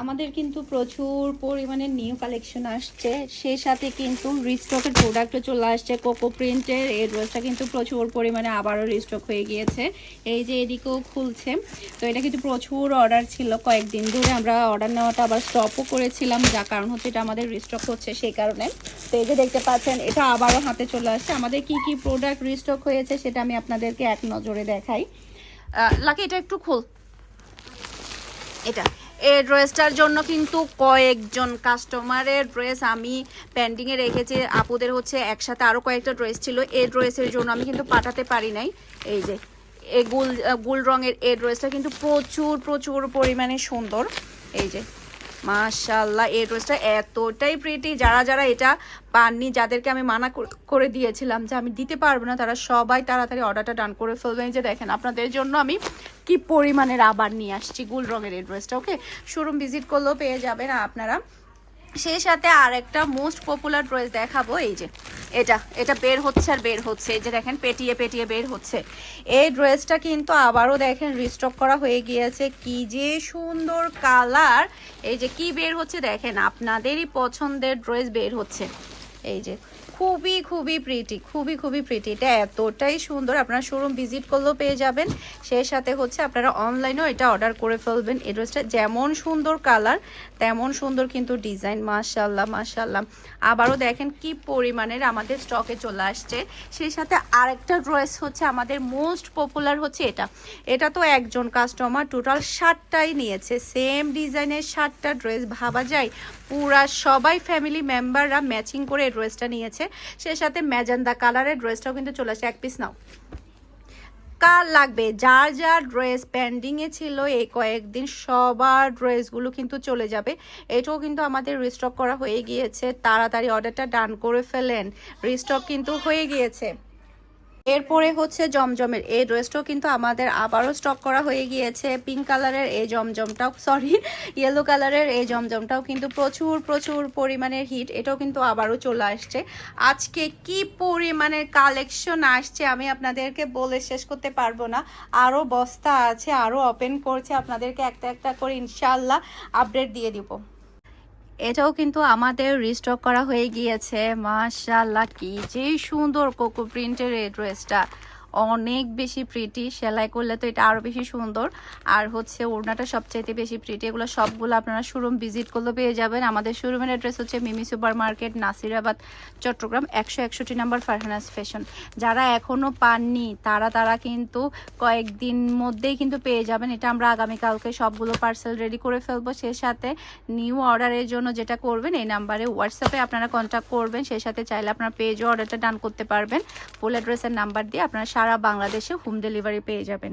আমাদের কিন্তু প্রচুর পরিমাণে নিউ কালেকশন আসছে। সেই সাথে কিন্তু রিস্টকের প্রোডাক্টও চলে আসছে। কোকো প্রিন্টের এই ড্রেসটা কিন্তু প্রচুর পরিমাণে আবারও রিস্টক হয়ে গিয়েছে। এই যে এদিকেও খুলছে। তো এটা কিন্তু প্রচুর অর্ডার ছিল। কয়েকদিন ধরে আমরা অর্ডার নেওয়াটা আবার স্টপও করেছিলাম। যা কারণ হচ্ছে এটা আমাদের রিস্টক হচ্ছে সেই কারণে। তো এই যে দেখতে পাচ্ছেন, এটা আবারও হাতে চলে আসছে। আমাদের কি কি প্রোডাক্ট রিস্টক হয়েছে সেটা আমি আপনাদেরকে এক নজরে দেখাই। লাকি এটা একটু খুল। এটা। এই ড্রেসটার জন্য কিন্তু কয়েকজন কাস্টমারের ড্রেস আমি পেন্ডিংয়ে রেখেছি। আপুদের হচ্ছে একসাথে আরও কয়েকটা ড্রেস ছিল। এই ড্রেসের জন্য আমি কিন্তু পাঠাতে পারি নাই। এই যে এই গুল গুল রঙের এই ড্রেসটা কিন্তু প্রচুর প্রচুর পরিমাণে সুন্দর। এই যে মাশাল্লাহ এই ড্রেসটা এতটাই প্রিটি যারা যারা এটা পাননি, যাদেরকে আমি মানা করে দিয়েছিলাম যে আমি দিতে পারব না, তারা সবাই তাড়াতাড়ি অর্ডারটা ডান করে ফেলবেন যে দেখেন, আপনাদের জন্য আমি কি পরিমাণের আবার নিয়ে আসছি, গুল রঙের এই ড্রেসটা ওকে শোরুম ভিজিট করলেও পেয়ে যাবেন। আপনারা সেই সাথে আর একটা মোস্ট পপুলার ড্রেস দেখাবো, এই যে, এটা এটা বের হচ্ছে আর বের হচ্ছে, এই যে দেখেন, পেটিয়ে পেটিয়ে বের হচ্ছে। এই ড্রেসটা কিন্তু আবারও দেখেন রিস্টক করা হয়ে গিয়েছে, কি যে সুন্দর কালার এই যে কি বের হচ্ছে দেখেন, আপনাদেরই পছন্দের ড্রেস বের হচ্ছে। এই যে খুবই খুবই প্রিটি খুবই খুবই প্রিটি এটা এতটাই সুন্দর, আপনারা শোরুম ভিজিট করলেও পেয়ে যাবেন। সেই সাথে হচ্ছে আপনারা অনলাইনেও এটা অর্ডার করে ফেলবেন। এই ড্রেসটা যেমন সুন্দর কালার তেমন সুন্দর কিন্তু ডিজাইন মাশাল্লাহ মাশাল্লাহ আবারও দেখেন কি পরিমাণের আমাদের স্টকে চলে আসছে। সেই সাথে আরেকটা ড্রেস হচ্ছে আমাদের মোস্ট পপুলার হচ্ছে এটা। এটা তো একজন কাস্টমার টোটাল ষাটটাই নিয়েছে। সেম ডিজাইনের ষাটটা ড্রেস ভাবা যায় পুরা সবাই ফ্যামিলি মেম্বাররা ম্যাচিং করে এই ড্রেসটা নিয়েছে। সে সাথে ম্যাজান্দা কালারের ড্রেসটাও কিন্তু চলে আসছে এক পিস নাও। কার লাগবে? যার যার ড্রেস প্যান্ডিংয়ে ছিল, এই কয়েকদিন সবার ড্রেসগুলো কিন্তু চলে যাবে। এটাও কিন্তু আমাদের রিস্টক করা হয়ে গিয়েছে। তাড়াতাড়ি অর্ডারটা ডান করে ফেলেন। রিস্টক কিন্তু হয়ে গিয়েছে। এরপরে হচ্ছে জমজমের এই ড্রেসটাও কিন্তু আমাদের আবারও স্টক করা হয়ে গিয়েছে। পিঙ্ক কালারের এই জমজমটাও সরি ইয়েলো কালারের এই জমজমটাও কিন্তু প্রচুর প্রচুর পরিমাণের হিট এটাও কিন্তু আবারও চলে আসছে। আজকে কি পরিমাণের কালেকশন আসছে আমি আপনাদেরকে বলে শেষ করতে পারব না। আরও বস্তা আছে, আরও ওপেন করছে। আপনাদেরকে একটা একটা করে ইনশাল্লাহ আপডেট দিয়ে দিব। এটাও কিন্তু আমাদের রিস্টক করা হয়ে গিয়েছে। মাশাল্লাহ কি যে সুন্দর কোকো প্রিন্টের এই ড্রেসটা অনেক বেশি প্রিটি সেলাই করলে তো এটা আরও বেশি সুন্দর। আর হচ্ছে ওড়নাটা সবচাইতে বেশি প্রিটি এগুলো সবগুলো আপনারা শোরুম ভিজিট করলে পেয়ে যাবেন। আমাদের শোরুমের অ্যাড্রেস হচ্ছে মিমি সুপার মার্কেট নাসিরাবাদ, চট্টগ্রাম, একশো একষট্টি নাম্বার ফারহানাস ফ্যাশন যারা এখনও পাননি, তারা তারা কিন্তু কয়েকদিন মধ্যেই কিন্তু পেয়ে যাবেন। এটা আমরা আগামীকালকে সবগুলো পার্সেল রেডি করে ফেলব। সেই সাথে নিউ অর্ডারের জন্য যেটা করবেন, এই নাম্বারে হোয়াটসঅ্যাপে আপনারা কন্ট্যাক্ট করবেন। সেই সাথে চাইলে আপনারা পেজও অর্ডারটা ডান করতে পারবেন। ফুল অ্যাড্রেসের নাম্বার দিয়ে আপনারা সারা বাংলাদেশে হোম ডেলিভারি পেয়ে যাবেন।